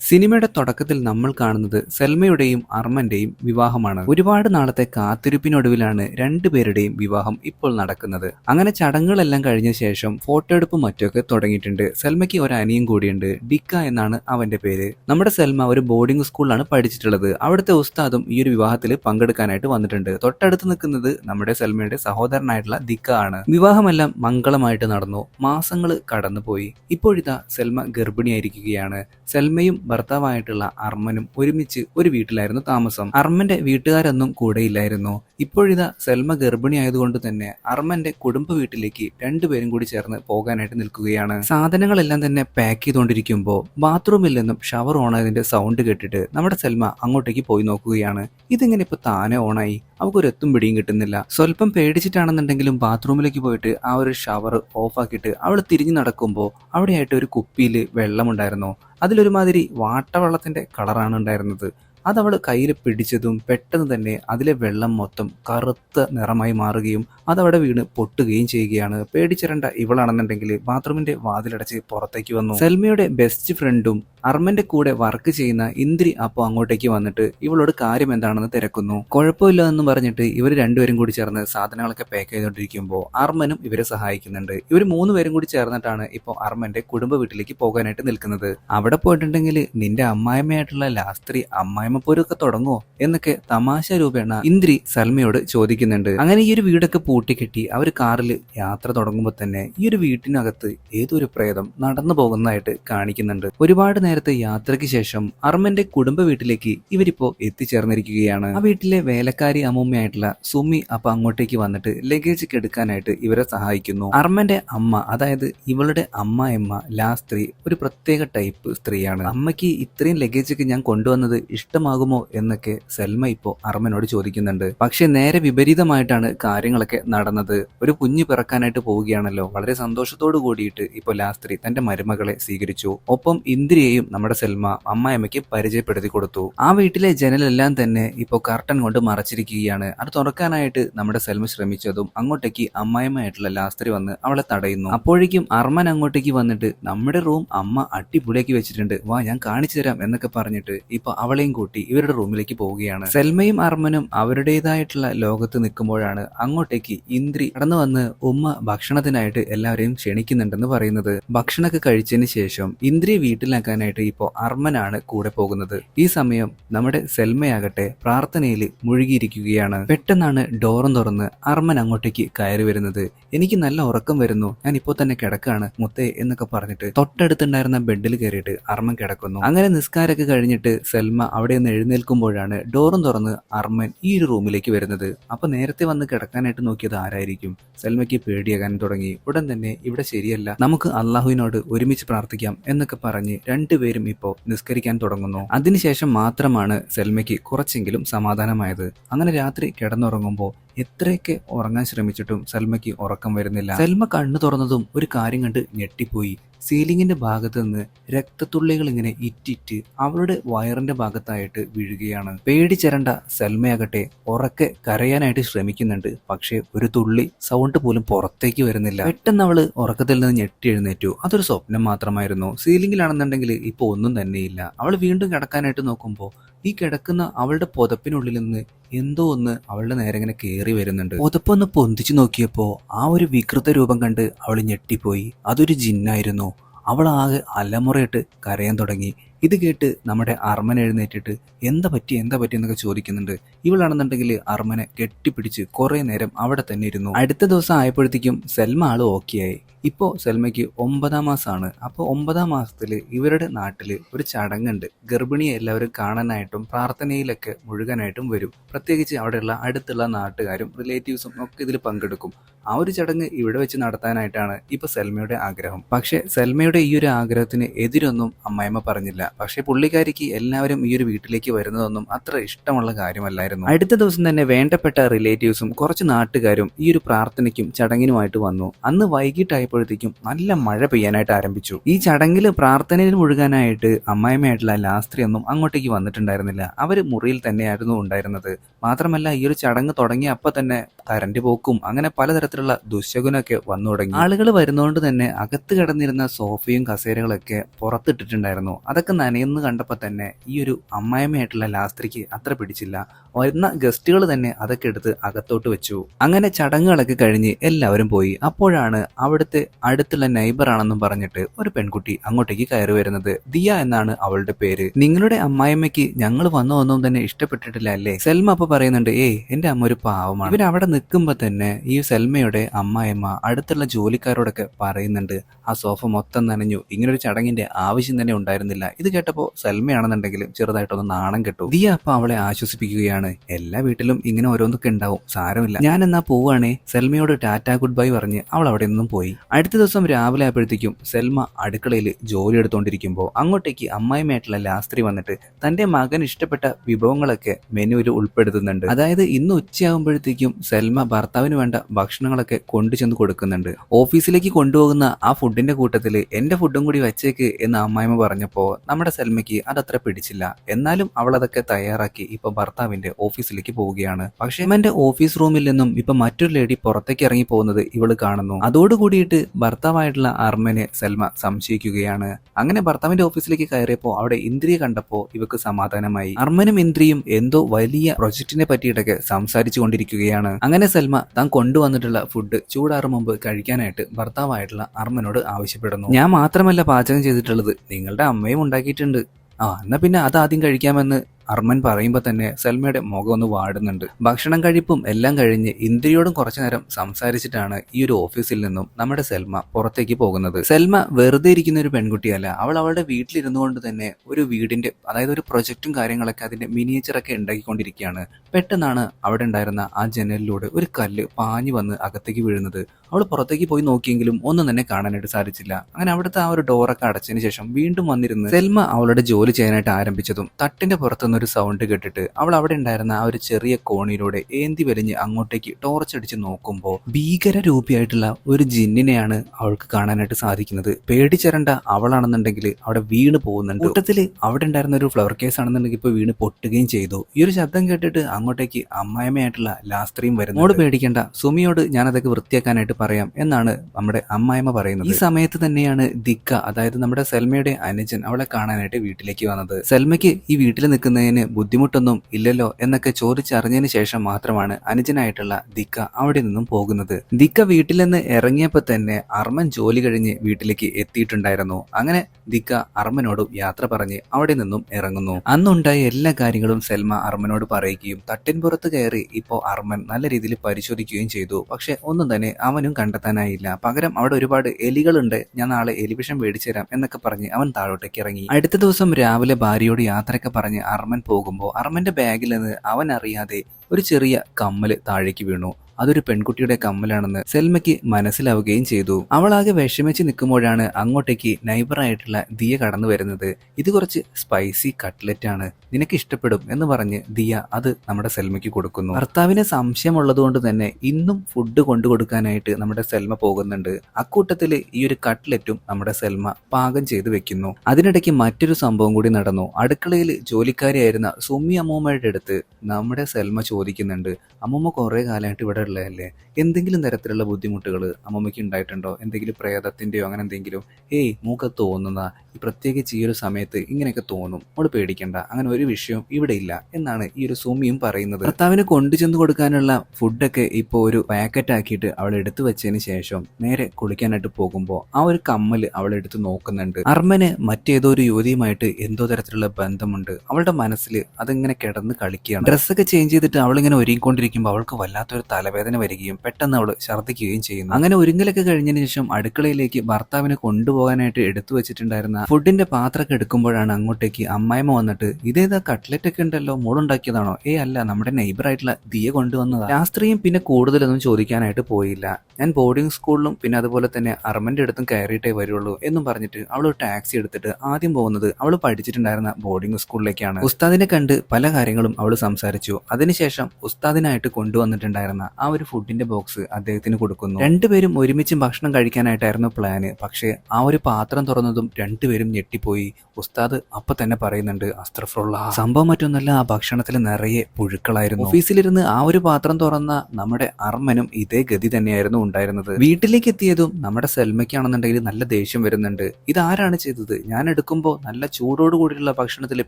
സിനിമയുടെ തുടക്കത്തിൽ നമ്മൾ കാണുന്നത് സെൽമയുടെയും അർമന്റെയും വിവാഹമാണ്. ഒരുപാട് നാളത്തെ കാത്തിരിപ്പിനൊടുവിലാണ് രണ്ടുപേരുടെയും വിവാഹം ഇപ്പോൾ നടക്കുന്നത്. അങ്ങനെ ചടങ്ങുകളെല്ലാം കഴിഞ്ഞ ശേഷം ഫോട്ടോ എടുപ്പ് മറ്റൊക്കെ തുടങ്ങിയിട്ടുണ്ട്. സെൽമയ്ക്ക് ഒരു അനിയും കൂടിയുണ്ട്. ഡിക്ക എന്നാണ് അവന്റെ പേര്. നമ്മുടെ സെൽമ ഒരു ബോർഡിംഗ് സ്കൂളിലാണ് പഠിച്ചിട്ടുള്ളത്. അവിടുത്തെ ഉസ്താദും ഈ ഒരു വിവാഹത്തിൽ പങ്കെടുക്കാനായിട്ട് വന്നിട്ടുണ്ട്. തൊട്ടടുത്ത് നിൽക്കുന്നത് നമ്മുടെ സെൽമയുടെ സഹോദരനായിട്ടുള്ള ദിക്ക ആണ്. വിവാഹമെല്ലാം മംഗളമായിട്ട് നടന്നു. മാസങ്ങൾ കടന്നുപോയി. ഇപ്പോഴിതാ സെൽമ ഗർഭിണിയായിരിക്കുകയാണ്. സെൽമയും ഭർത്താവായിട്ടുള്ള അർമ്മനും ഒരുമിച്ച് ഒരു വീട്ടിലായിരുന്നു താമസം. അർമ്മന്റെ വീട്ടുകാരൊന്നും കൂടെയില്ലായിരുന്നു. ഇപ്പോഴിതാ സെൽമ ഗർഭിണി ആയതുകൊണ്ട് തന്നെ അർമ്മന്റെ കുടുംബ വീട്ടിലേക്ക് രണ്ടുപേരും കൂടി ചേർന്ന് പോകാനായിട്ട് നിൽക്കുകയാണ്. സാധനങ്ങളെല്ലാം തന്നെ പാക്ക് ചെയ്തുകൊണ്ടിരിക്കുമ്പോൾ ബാത്റൂമിൽ നിന്നും ഷവർ ഓണായതിന്റെ സൗണ്ട് കേട്ടിട്ട് നമ്മുടെ സെൽമ അങ്ങോട്ടേക്ക് പോയി നോക്കുകയാണ്. ഇതിങ്ങനെ ഇപ്പൊ താനെ ഓണായി? അവക്കൊരു എത്തും പിടിയും കിട്ടുന്നില്ല. സ്വല്പം പേടിച്ചിട്ടാണെന്നുണ്ടെങ്കിലും ബാത്റൂമിലേക്ക് പോയിട്ട് ആ ഒരു ഷവർ ഓഫാക്കിയിട്ട് അവൾ തിരിഞ്ഞു നടക്കുമ്പോൾ അവിടെയായിട്ട് ഒരു കുപ്പിയിൽ വെള്ളമുണ്ടായിരുന്നു. അതിലൊരുമാതിരി വാട്ടവെള്ളത്തിന്റെ കളറാണ് ഉണ്ടായിരുന്നത്. അതവൾ കയ്യിൽ പിടിച്ചതും പെട്ടെന്ന് തന്നെ അതിലെ വെള്ളം മൊത്തം കറുത്ത നിറമായി മാറുകയും അതവിടെ വീണ് പൊട്ടുകയും ചെയ്യുകയാണ്. പേടിച്ചിരണ്ട ഇവളാണെന്നുണ്ടെങ്കിൽ ബാത്റൂമിന്റെ വാതിലടച്ച് പുറത്തേക്ക് വന്നു. സെൽമയുടെ ബെസ്റ്റ് ഫ്രണ്ടും അർമന്റെ കൂടെ വർക്ക് ചെയ്യുന്ന ഇന്ദ്രി അപ്പോൾ അങ്ങോട്ടേക്ക് വന്നിട്ട് ഇവളോട് കാര്യം എന്താണെന്ന് തിരക്കുന്നു. കുഴപ്പമില്ല എന്ന് പറഞ്ഞിട്ട് ഇവർ രണ്ടുപേരും കൂടി ചേർന്ന് സാധനങ്ങളൊക്കെ പാക്ക് ചെയ്തുകൊണ്ടിരിക്കുമ്പോൾ അർമനും ഇവരെ സഹായിക്കുന്നുണ്ട്. ഇവർ മൂന്ന് പേരും കൂടി ചേർന്നിട്ടാണ് ഇപ്പോൾ അർമന്റെ കുടുംബ വീട്ടിലേക്ക് പോകാനായിട്ട് നിൽക്കുന്നത്. അവിടെ പോയിട്ടുണ്ടെങ്കിൽ നിന്റെ അമ്മായിമ്മയായിട്ടുള്ള ലാസ്ത്രി അമ്മായിമ്മ പോരൊക്കെ തുടങ്ങുമോ എന്നൊക്കെ തമാശ രൂപേണ ഇന്ദ്രി സൽമയോട് ചോദിക്കുന്നുണ്ട്. അങ്ങനെ ഈ ഒരു വീടൊക്കെ പൂട്ടിക്കെട്ടി അവർ കാറിൽ യാത്ര തുടങ്ങുമ്പോൾ തന്നെ ഈ ഒരു വീട്ടിനകത്ത് ഏതൊരു പ്രേതം നടന്നു പോകുന്നതായിട്ട് കാണിക്കുന്നുണ്ട്. ഒരുപാട് നേരത്തെ യാത്രയ്ക്ക് ശേഷം അർമന്റെ കുടുംബ വീട്ടിലേക്ക് ഇവരിപ്പോ എത്തിച്ചേർന്നിരിക്കുകയാണ്. ആ വീട്ടിലെ വേലക്കാരി അമ്മൂമ്മയായിട്ടുള്ള സുമി അപ്പൊ അങ്ങോട്ടേക്ക് വന്നിട്ട് ലഗേജ് എടുക്കാനായിട്ട് ഇവരെ സഹായിക്കുന്നു. അർമന്റെ അമ്മ അതായത് ഇവളുടെ അമ്മായിമ്മ ലാസ്ത്രി ഒരു പ്രത്യേക ടൈപ്പ് സ്ത്രീയാണ്. അമ്മയ്ക്ക് ഇത്രയും ലഗേജ് ഒക്കെ ഞാൻ കൊണ്ടുവന്നത് ഇഷ്ടമാകുമോ എന്നൊക്കെ സെൽമ ഇപ്പോ അർമ്മനോട് ചോദിക്കുന്നുണ്ട്. പക്ഷെ നേരെ വിപരീതമായിട്ടാണ് കാര്യങ്ങളൊക്കെ നടന്നത്. ഒരു കുഞ്ഞ് പിറക്കാനായിട്ട് പോവുകയാണല്ലോ. വളരെ സന്തോഷത്തോടു കൂടിയിട്ട് ഇപ്പൊ ലാസ്ത്രി തന്റെ മരുമകളെ സ്വീകരിച്ചു. ഒപ്പം ഇന്ദ്രിയെയും നമ്മുടെ സെൽമ അമ്മായിമ്മയ്ക്ക് പരിചയപ്പെടുത്തി കൊടുത്തു. ആ വീട്ടിലെ ജനലെല്ലാം തന്നെ ഇപ്പോൾ കർട്ടൻ കൊണ്ട് മറച്ചിരിക്കുകയാണ്. അത് തുറക്കാനായിട്ട് നമ്മുടെ സെൽമ ശ്രമിച്ചതും അങ്ങോട്ടേക്ക് അമ്മായിമ്മയായിട്ടുള്ള ലാസ്ത്രി വന്ന് അവളെ തടയുന്നു. അപ്പോഴേക്കും അർമ്മൻ അങ്ങോട്ടേക്ക് വന്നിട്ട് നമ്മുടെ റൂം അമ്മ അടിപൊളിയാക്കി വെച്ചിട്ടുണ്ട്. വാ ഞാൻ കാണിച്ചു തരാം എന്നൊക്കെ പറഞ്ഞിട്ട് ഇപ്പൊ അവളെയും കൂട്ടി ഇവരുടെ റൂമിലേക്ക് പോവുകയാണ്. സെൽമയും അർമനും അവരുടേതായിട്ടുള്ള ലോകത്ത് നിൽക്കുമ്പോഴാണ് അങ്ങോട്ടേക്ക് ഇന്ദ്രി കടന്നു വന്ന് ഉമ്മ ഭക്ഷണത്തിനായിട്ട് എല്ലാവരെയും ക്ഷണിക്കുന്നുണ്ടെന്ന് പറയുന്നത്. ഭക്ഷണമൊക്കെ കഴിച്ചതിന് ശേഷം ഇന്ദ്രിയെ വീട്ടിലാക്കാനായിട്ട് ഇപ്പോൾ അർമനാണ് കൂടെ പോകുന്നത്. ഈ സമയം നമ്മുടെ സെൽമയാകട്ടെ പ്രാർത്ഥനയിൽ മുഴുകിയിരിക്കുകയാണ്. പെട്ടെന്നാണ് ഡോറും തുറന്ന് അർമൻ അങ്ങോട്ടേക്ക് കയറി വരുന്നത്. എനിക്ക് നല്ല ഉറക്കം വരുന്നു. ഞാൻ ഇപ്പോൾ തന്നെ കിടക്കാണ് മുത്തേ എന്നൊക്കെ പറഞ്ഞിട്ട് തൊട്ടടുത്തുണ്ടായിരുന്ന ബെഡിൽ കയറിയിട്ട് അർമ്മൻ കിടക്കുന്നു. അങ്ങനെ നിസ്കാരമൊക്കെ കഴിഞ്ഞിട്ട് സെൽമ അവിടെ നിന്ന് എഴുന്നേൽക്കുമ്പോഴാണ് ഡോറും തുറന്ന് അർമൻ ഈ ഒരു റൂമിലേക്ക് വരുന്നത്. അപ്പൊ നേരത്തെ വന്ന് കിടക്കാനായിട്ട് നോക്കിയത് ആരായിരിക്കും? സൽമയ്ക്ക് പേടിയാകാൻ തുടങ്ങി. ഉടൻ തന്നെ ഇവിടെ ശരിയല്ല. നമുക്ക് അള്ളാഹുവിനോട് ഒരുമിച്ച് പ്രാർത്ഥിക്കാം എന്നൊക്കെ പറഞ്ഞ് രണ്ടുപേരും ഇപ്പോൾ നിസ്കരിക്കാൻ തുടങ്ങുന്നു. അതിനുശേഷം മാത്രമാണ് സൽമയ്ക്ക് കുറച്ചെങ്കിലും സമാധാനമായത്. അങ്ങനെ രാത്രി കിടന്നുറങ്ങുമ്പോൾ എത്രയൊക്കെ ഉറങ്ങാൻ ശ്രമിച്ചിട്ടും സൽമയ്ക്ക് ഉറക്കം വരുന്നില്ല. സൽമ കണ്ണു തുറന്നതും ഒരു കാര്യം കണ്ട് ഞെട്ടിപ്പോയി. സീലിംഗിന്റെ ഭാഗത്ത് നിന്ന് രക്തത്തുള്ളികൾ ഇങ്ങനെ ഇറ്റിറ്റ് അവളുടെ വയറിന്റെ ഭാഗത്തായിട്ട് വീഴുകയാണ്. പേടിച്ചിരണ്ട സൽമയാകട്ടെ ഉറക്കെ കരയാനായിട്ട് ശ്രമിക്കുന്നുണ്ട്. പക്ഷേ ഒരു തുള്ളി സൗണ്ട് പോലും പുറത്തേക്ക് വരുന്നില്ല. പെട്ടെന്ന് അവൾ ഉറക്കത്തിൽ നിന്ന് ഞെട്ടി എഴുന്നേറ്റു. അതൊരു സ്വപ്നം മാത്രമായിരുന്നു. സീലിംഗിലാണെന്നുണ്ടെങ്കിൽ ഇപ്പോൾ ഒന്നും തന്നെയില്ല. അവൾ വീണ്ടും കിടക്കാനായിട്ട് നോക്കുമ്പോൾ ഈ കിടക്കുന്ന അവളുടെ പുതപ്പിനുള്ളിൽ നിന്ന് എന്തോ ഒന്ന് അവളുടെ നേരെ ഇങ്ങനെ കയറി വരുന്നുണ്ട്. പുതപ്പൊന്ന് പൊന്തിച്ചു നോക്കിയപ്പോ ആ ഒരു വികൃത രൂപം കണ്ട് അവൾ ഞെട്ടിപ്പോയി. അതൊരു ജിന്നായിരുന്നു. അവൾ ആകെ അലമുറയിട്ട് കരയാൻ തുടങ്ങി. ഇത് കേട്ട് നമ്മുടെ അർമ്മൻ എഴുന്നേറ്റിട്ട് എന്താ പറ്റി? എന്താ പറ്റി? എന്നൊക്കെ ചോദിക്കുന്നുണ്ട്. ഇവളാണെന്നുണ്ടെങ്കിൽ അർമ്മനെ കെട്ടിപ്പിടിച്ച് കുറെ നേരം അവിടെ തന്നെ ഇരുന്നു. അടുത്ത ദിവസം ആയപ്പോഴത്തേക്കും സെൽമ ആൾ ഓക്കെ ആയി. ഇപ്പോൾ സെൽമയ്ക്ക് ഒമ്പതാം മാസമാണ് അപ്പോൾ ഒമ്പതാം മാസത്തിൽ ഇവരുടെ നാട്ടിൽ ഒരു ചടങ്ങുണ്ട്. ഗർഭിണിയെ എല്ലാവരും കാണാനായിട്ടും പ്രാർത്ഥനയിലൊക്കെ മുഴുകാനായിട്ടും വരും. പ്രത്യേകിച്ച് അവിടെയുള്ള അടുത്തുള്ള നാട്ടുകാരും റിലേറ്റീവ്സും ഒക്കെ ഇതിൽ പങ്കെടുക്കും. ആ ഒരു ചടങ്ങ് ഇവിടെ വെച്ച് നടത്താനായിട്ടാണ് ഇപ്പോൾ സെൽമയുടെ ആഗ്രഹം. പക്ഷേ സെൽമയുടെ ഈ ഒരു ആഗ്രഹത്തിന് എതിരൊന്നും അമ്മായിമ്മ പറഞ്ഞില്ല. പക്ഷെ പുള്ളിക്കാരിക്ക് എല്ലാവരും ഈ ഒരു വീട്ടിലേക്ക് വരുന്നതൊന്നും അത്ര ഇഷ്ടമുള്ള കാര്യമല്ലായിരുന്നു. അടുത്ത ദിവസം തന്നെ വേണ്ടപ്പെട്ട റിലേറ്റീവ്സും കുറച്ച് നാട്ടുകാരും ഈ ഒരു പ്രാർത്ഥനയ്ക്കും ചടങ്ങിനുമായിട്ട് വന്നു. അന്ന് വൈകിട്ടായപ്പോഴത്തേക്കും നല്ല മഴ പെയ്യാനായിട്ട് ആരംഭിച്ചു. ഈ ചടങ്ങിൽ പ്രാർത്ഥനയിൽ മുഴുകാനായിട്ട് അമ്മായിമ്മയായിട്ടുള്ള ലാസ്ത്രി ഒന്നും അങ്ങോട്ടേക്ക് വന്നിട്ടുണ്ടായിരുന്നില്ല. അവർ മുറിയിൽ തന്നെയായിരുന്നു ഉണ്ടായിരുന്നത്. മാത്രമല്ല ഈ ഒരു ചടങ്ങ് തുടങ്ങിയ അപ്പൊ തന്നെ കരണ്ട് പോക്കും അങ്ങനെ പലതരത്തിലുള്ള ദുശകുനൊക്കെ വന്നു തുടങ്ങി. ആളുകൾ വരുന്നതുകൊണ്ട് തന്നെ അകത്ത് കിടന്നിരുന്ന സോഫയും കസേരകളൊക്കെ പുറത്തിട്ടിട്ടുണ്ടായിരുന്നു. അതൊക്കെ നനയുന്നു കണ്ടപ്പോൾ തന്നെ ഈ ഒരു അമ്മായിമ്മയായിട്ടുള്ള ലാസ്ത്രിക്ക് അത്ര പിടിച്ചില്ല. വരുന്ന ഗസ്റ്റുകൾ തന്നെ അതൊക്കെ എടുത്ത് അകത്തോട്ട് വെച്ചു. അങ്ങനെ ചടങ്ങുകളൊക്കെ കഴിഞ്ഞ് എല്ലാവരും പോയി. അപ്പോഴാണ് അവിടുത്തെ അടുത്തുള്ള നൈബർ ആണെന്നും പറഞ്ഞിട്ട് ഒരു പെൺകുട്ടി അങ്ങോട്ടേക്ക് കയറി വരുന്നത്. ദിയ എന്നാണ് അവളുടെ പേര്. നിങ്ങളുടെ അമ്മായിമ്മയ്ക്ക് ഞങ്ങൾ വന്നു വന്നും തന്നെ ഇഷ്ടപ്പെട്ടിട്ടില്ല അല്ലേ? സെൽമ അപ്പൊ പറയുന്നുണ്ട് ഏയ് എന്റെ അമ്മ ഒരു പാവമാണ്. ഇവർ അവിടെ നിൽക്കുമ്പോ തന്നെ ഈ സെൽമയുടെ അമ്മായിമ്മ അടുത്തുള്ള ജോലിക്കാരോടൊക്കെ പറയുന്നുണ്ട് ആ സോഫ മൊത്തം നനഞ്ഞു. ഇങ്ങനൊരു ചടങ്ങിന്റെ ആവശ്യം തന്നെ ഉണ്ടായിരുന്നില്ല. ഇത് കേട്ടപ്പോ സൽമയാണെന്നുണ്ടെങ്കിൽ ചെറുതായിട്ടൊന്ന് നാണം കെട്ടു. ദിയ അപ്പൊ അവളെ ആശ്വസിപ്പിക്കുകയാണ്. എല്ലാ വീട്ടിലും ഇങ്ങനെ ഓരോന്നൊക്കെ ഉണ്ടാവും. സാരമില്ല. ഞാൻ എന്നാ പോവാണേ? സെൽമയോട് ടാറ്റ ഗുഡ് ബൈ പറഞ്ഞ് അവൾ അവിടെ നിന്നും പോയി. അടുത്ത ദിവസം രാവിലെ ആയപ്പോഴത്തേക്കും സെൽമ അടുക്കളയിൽ ജോലി എടുത്തുകൊണ്ടിരിക്കുമ്പോൾ അങ്ങോട്ടേക്ക് അമ്മായിമായിട്ടുള്ള ലാസ്ത്രി വന്നിട്ട് തന്റെ മകൻ ഇഷ്ടപ്പെട്ട വിഭവങ്ങളൊക്കെ മെനുവിൽ ഉൾപ്പെടുത്തുന്നുണ്ട്. അതായത് ഇന്ന് ഉച്ചയാകുമ്പോഴത്തേക്കും സെൽമ ഭർത്താവിന് വേണ്ട ഭക്ഷണങ്ങളൊക്കെ കൊണ്ടുചെന്ന് കൊടുക്കുന്നുണ്ട്. ഓഫീസിലേക്ക് കൊണ്ടുപോകുന്ന ആ ഫുഡിന്റെ കൂട്ടത്തിൽ എന്റെ ഫുഡും കൂടി വെച്ചേക്ക് എന്ന് അമ്മായിമ്മ പറഞ്ഞപ്പോ നമ്മുടെ സെൽമയ്ക്ക് അതത്ര പിടിച്ചില്ല. എന്നാലും അവൾ അതൊക്കെ തയ്യാറാക്കി ഇപ്പൊ ഭർത്താവിന്റെ ഓഫീസിലേക്ക് പോവുകയാണ്. പക്ഷെ ഹേമന്റെ ഓഫീസ് റൂമിൽ നിന്നും ഇപ്പൊ മറ്റൊരു ലേഡി പുറത്തേക്ക് ഇറങ്ങി പോകുന്നത് ഇവൾ കാണുന്നു. അതോടുകൂടിയിട്ട് ഭർത്താവായിട്ടുള്ള അർമനെ സെൽമ സംശയിക്കുകയാണ്. അങ്ങനെ ഭർത്താവിന്റെ ഓഫീസിലേക്ക് കയറിയപ്പോ അവിടെ ഇന്ദ്രിയെ കണ്ടപ്പോ ഇവക്ക് സമാധാനമായി. അർമനും ഇന്ദ്രിയും എന്തോ വലിയ പ്രൊജക്ടിനെ പറ്റിയിട്ടൊക്കെ സംസാരിച്ചു കൊണ്ടിരിക്കുകയാണ്. അങ്ങനെ സെൽമ താൻ കൊണ്ടുവന്നിട്ടുള്ള ഫുഡ് ചൂടാറും മുമ്പ് കഴിക്കാനായിട്ട് ഭർത്താവായിട്ടുള്ള അർമനോട് ആവശ്യപ്പെടുന്നു. ഞാൻ മാത്രമല്ല പാചകം ചെയ്തിട്ടുള്ളത് നിങ്ങളുടെ അമ്മയും ഉണ്ടാക്കിയിട്ടുണ്ട്. ആ എന്നാ പിന്നെ അത് ആദ്യം കഴിക്കാമെന്ന് അർമൻ പറയുമ്പോൾ തന്നെ സൽമയുടെ മുഖം ഒന്ന് വാടുന്നുണ്ട്. ഭക്ഷണം കഴിപ്പും എല്ലാം കഴിഞ്ഞ് ഇന്ദ്രിയോടും കുറച്ചു നേരം സംസാരിച്ചിട്ടാണ് ഈ ഒരു ഓഫീസിൽ നിന്നും നമ്മുടെ സെൽമ പുറത്തേക്ക് പോകുന്നത്. സെൽമ വെറുതെ ഇരിക്കുന്ന ഒരു പെൺകുട്ടിയല്ല. അവൾ അവളുടെ വീട്ടിലിരുന്നു കൊണ്ട് തന്നെ ഒരു വീടിന്റെ അതായത് ഒരു പ്രൊജക്റ്റും കാര്യങ്ങളൊക്കെ അതിന്റെ മിനിയേച്ചറൊക്കെ ഉണ്ടാക്കിക്കൊണ്ടിരിക്കുകയാണ്. പെട്ടെന്നാണ് അവിടെ ഉണ്ടായിരുന്ന ആ ജനലിലൂടെ ഒരു കല്ല് പാഞ്ഞു വന്ന് അകത്തേക്ക് വീഴുന്നത്. അവൾ പുറത്തേക്ക് പോയി നോക്കിയെങ്കിലും ഒന്നും തന്നെ കാണാനായിട്ട് സാധിച്ചില്ല. അങ്ങനെ അവിടുത്തെ ആ ഒരു ഡോറൊക്കെ അടച്ചതിന് ശേഷം വീണ്ടും വന്നിരുന്ന് സെൽമ അവളുടെ ജോലി ചെയ്യാനായിട്ട് ആരംഭിച്ചതും തട്ടിന്റെ പുറത്തുനിന്ന് ഒരു സൗണ്ട് കേട്ടിട്ട് അവൾ അവിടെ ഉണ്ടായിരുന്ന ആ ഒരു ചെറിയ കോണിലൂടെ ഏന്തി വലിഞ്ഞ് അങ്ങോട്ടേക്ക് ടോർച്ച് അടിച്ച് നോക്കുമ്പോൾ ഭീകര രൂപിയായിട്ടുള്ള ഒരു ജിന്നിനെയാണ് അവൾക്ക് കാണാനായിട്ട് സാധിക്കുന്നത്. പേടിച്ചിരണ്ട അവളാണെന്നുണ്ടെങ്കിൽ അവിടെ വീണ് പോകുന്നുണ്ട്. കൂട്ടത്തിൽ അവിടെ ഉണ്ടായിരുന്ന ഒരു ഫ്ലവർ കേസ് ആണെന്നുണ്ടെങ്കിൽ ഇപ്പൊ വീണ് പൊട്ടുകയും ചെയ്തു. ഈ ഒരു ശബ്ദം കേട്ടിട്ട് അങ്ങോട്ടേക്ക് അമ്മായിമ്മയായിട്ടുള്ള ലാസ്ത്രിയും വരുന്നു മോട് പേടിക്കേണ്ട സുമിയോട് ഞാൻ അതൊക്കെ വൃത്തിയാക്കാനായിട്ട് പറയാം എന്നാണ് നമ്മുടെ അമ്മായിമ്മ പറയുന്നത്. ഈ സമയത്ത് തന്നെയാണ് ദിക്ക അതായത് നമ്മുടെ സെൽമയുടെ അനുജൻ അവളെ കാണാനായിട്ട് വീട്ടിലേക്ക് വന്നത്. സെൽമയ്ക്ക് ഈ വീട്ടിൽ നിൽക്കുന്നതിന് ബുദ്ധിമുട്ടൊന്നും ഇല്ലല്ലോ എന്നൊക്കെ ചോദിച്ചറിഞ്ഞതിന് ശേഷം മാത്രമാണ് അനുജനായിട്ടുള്ള ദിക്ക അവിടെ നിന്നും പോകുന്നത്. ദിക്ക വീട്ടിൽ നിന്ന് ഇറങ്ങിയപ്പോൾ തന്നെ അർമ്മൻ ജോലി കഴിഞ്ഞ് വീട്ടിലേക്ക് എത്തിയിട്ടുണ്ടായിരുന്നു. അങ്ങനെ ദിക്ക അർമനോടും യാത്ര പറഞ്ഞ് അവിടെ നിന്നും ഇറങ്ങുന്നു. അന്നുണ്ടായ എല്ലാ കാര്യങ്ങളും സെൽമ അർമ്മനോട് പറയുകയും തട്ടിൻപുറത്ത് കയറി ഇപ്പോൾ അർമ്മൻ നല്ല രീതിയിൽ പരിശോധിക്കുകയും ചെയ്തു. പക്ഷെ ഒന്നും തന്നെ അവനും കണ്ടെത്താനായില്ല. പകരം അവിടെ ഒരുപാട് എലികളുണ്ട്. ഞാൻ നാളെ എലിവിഷം മേടിച്ചു തരാം എന്നൊക്കെ പറഞ്ഞ് അവൻ താഴോട്ടേക്ക് ഇറങ്ങി. അടുത്ത ദിവസം രാവിലെ ഭാര്യയോട് യാത്രയൊക്കെ പറഞ്ഞ് അർമൻ പോകുമ്പോൾ അർമന്റെ ബാഗിൽ നിന്ന് അവൻ അറിയാതെ ഒരു ചെറിയ കമ്മൽ താഴേക്ക് വീണു. അതൊരു പെൺകുട്ടിയുടെ കമ്മലാണെന്ന് സെൽമയ്ക്ക് മനസ്സിലാവുകയും ചെയ്തു. അവളാകെ വിഷമിച്ച് നിൽക്കുമ്പോഴാണ് അങ്ങോട്ടേക്ക് നൈബറായിട്ടുള്ള ദിയ കടന്നു വരുന്നത്. ഇത് കുറച്ച് സ്പൈസി കട്ട്ലറ്റ് ആണ്. നിനക്ക് ഇഷ്ടപ്പെടും എന്ന് പറഞ്ഞ് ദിയ അത് നമ്മുടെ സെൽമയ്ക്ക് കൊടുക്കുന്നു. ഭർത്താവിന് സംശയമുള്ളതുകൊണ്ട് തന്നെ ഇന്നും ഫുഡ് കൊണ്ടു കൊടുക്കാനായിട്ട് നമ്മുടെ സെൽമ പോകുന്നുണ്ട്. അക്കൂട്ടത്തിൽ ഈ ഒരു കട്ട്ലറ്റും നമ്മുടെ സെൽമ പാകം ചെയ്തു വെക്കുന്നു. അതിനിടയ്ക്ക് മറ്റൊരു സംഭവം കൂടി നടന്നു. അടുക്കളയിൽ ജോലിക്കാരിയായിരുന്ന സുമി അമ്മൂമ്മയുടെ അടുത്ത് നമ്മുടെ സെൽമ ചോദിക്കുന്നുണ്ട് അമ്മൂമ്മ കുറെ കാലമായിട്ട് ഇവിടെ ഉള്ളതല്ലേ? എന്തെങ്കിലും തരത്തിലുള്ള ബുദ്ധിമുട്ടുകൾ അമ്മമ്മയ്ക്ക് ഉണ്ടായിട്ടുണ്ടോ? എന്തെങ്കിലും പ്രേതത്തിന്റെയോ അങ്ങനെ എന്തെങ്കിലും? ഏയ് മൂക്ക തോന്നുന്ന പ്രത്യേകിച്ച് ഈ ഒരു സമയത്ത് ഇങ്ങനെയൊക്കെ തോന്നും. അവിടെ പേടിക്കണ്ട. അങ്ങനെ ഒരു വിഷയവും ഇവിടെ ഇല്ല എന്നാണ് ഈ ഒരു സുമിയും പറയുന്നത്. ഭർത്താവിന് കൊണ്ടുചെന്ന് കൊടുക്കാനുള്ള ഫുഡൊക്കെ ഇപ്പോൾ ഒരു പാക്കറ്റ് ആക്കിയിട്ട് അവൾ എടുത്തു വെച്ചതിന് ശേഷം നേരെ കുളിക്കാനായിട്ട് പോകുമ്പോൾ ആ ഒരു കമ്മൽ അവൾ എടുത്ത് നോക്കുന്നുണ്ട്. അർമ്മന് മറ്റേതോ ഒരു യുവതിയുമായിട്ട് എന്തോ തരത്തിലുള്ള ബന്ധമുണ്ട്. അവളുടെ മനസ്സിൽ അതിങ്ങനെ കിടന്ന് കളിക്കുകയാണ്. ഡ്രസ്സൊക്കെ ചേഞ്ച് ചെയ്തിട്ട് അവളിങ്ങനെ ഒരുങ്ങിക്കൊണ്ടിരിക്കുമ്പോൾ അവൾക്ക് വല്ലാത്തൊരു തലവേദന വരികയും പെട്ടെന്ന് അവൾ ഛർദ്ദിക്കുകയും ചെയ്യുന്നു. അങ്ങനെ ഒരുങ്ങലൊക്കെ കഴിഞ്ഞതിന് ശേഷം അടുക്കളയിലേക്ക് ഭർത്താവിനെ കൊണ്ടുപോകാനായിട്ട് എടുത്തു വെച്ചിട്ടുണ്ടായിരുന്ന ഫുഡിന്റെ പാത്രമൊക്കെ എടുക്കുമ്പോഴാണ് അങ്ങോട്ടേക്ക് അമ്മായിമ്മ വന്നിട്ട് ഇതേതാ കട്ട്ലറ്റ് ഒക്കെ ഉണ്ടല്ലോ മോളുണ്ടാക്കിയതാണോ? ഏ അല്ല നമ്മുടെ നെയ്ബർ ആയിട്ടുള്ള ദിയ കൊണ്ടുവന്നതാ. ശാസ്ത്രിയും പിന്നെ കൂടുതലൊന്നും ചോദിക്കാനായിട്ട് പോയില്ല. ഞാൻ ബോർഡിംഗ് സ്കൂളിലും പിന്നെ അതുപോലെ തന്നെ അർമന്റെ അടുത്തും കയറിയിട്ടേ വരുള്ളൂ എന്നും പറഞ്ഞിട്ട് അവൾ ടാക്സി എടുത്തിട്ട് ആദ്യം പോകുന്നത് അവൾ പഠിച്ചിട്ടുണ്ടായിരുന്ന ബോർഡിംഗ് സ്കൂളിലേക്കാണ് ഉസ്താദിനെ കണ്ട് പല കാര്യങ്ങളും അവൾ സംസാരിച്ചു. അതിനുശേഷം ഉസ്താദിനായിട്ട് കൊണ്ടുവന്നിട്ടുണ്ടായിരുന്ന ആ ആ ഒരു ഫുഡിന്റെ ബോക്സ് അദ്ദേഹത്തിന് കൊടുക്കുന്നു. രണ്ടുപേരും ഒരുമിച്ച് ഭക്ഷണം കഴിക്കാനായിട്ടായിരുന്നു പ്ലാന് പക്ഷേ ആ ഒരു പാത്രം തുറന്നതും രണ്ടുപേരും ഞെട്ടിപ്പോയി. ഉസ്താദ് അപ്പൊ തന്നെ പറയുന്നുണ്ട് അസ്ത്രഫുള്ള സംഭവം മറ്റൊന്നല്ല ആ ഭക്ഷണത്തിൽ നിറയെ പുഴുക്കളായിരുന്നു. ഓഫീസിലിരുന്ന് ആ ഒരു പാത്രം തുറന്ന നമ്മുടെ അർമ്മനും ഇതേ ഗതി തന്നെയായിരുന്നു ഉണ്ടായിരുന്നത്. വീട്ടിലേക്ക് എത്തിയതും നമ്മുടെ സെൽമയ്ക്കാണെന്നുണ്ടെങ്കിൽ നല്ല ദേഷ്യം വരുന്നുണ്ട്. ഇതാരാണ് ചെയ്തത്? ഞാൻ എടുക്കുമ്പോൾ നല്ല ചൂടോട് കൂടിയുള്ള ഭക്ഷണത്തിൽ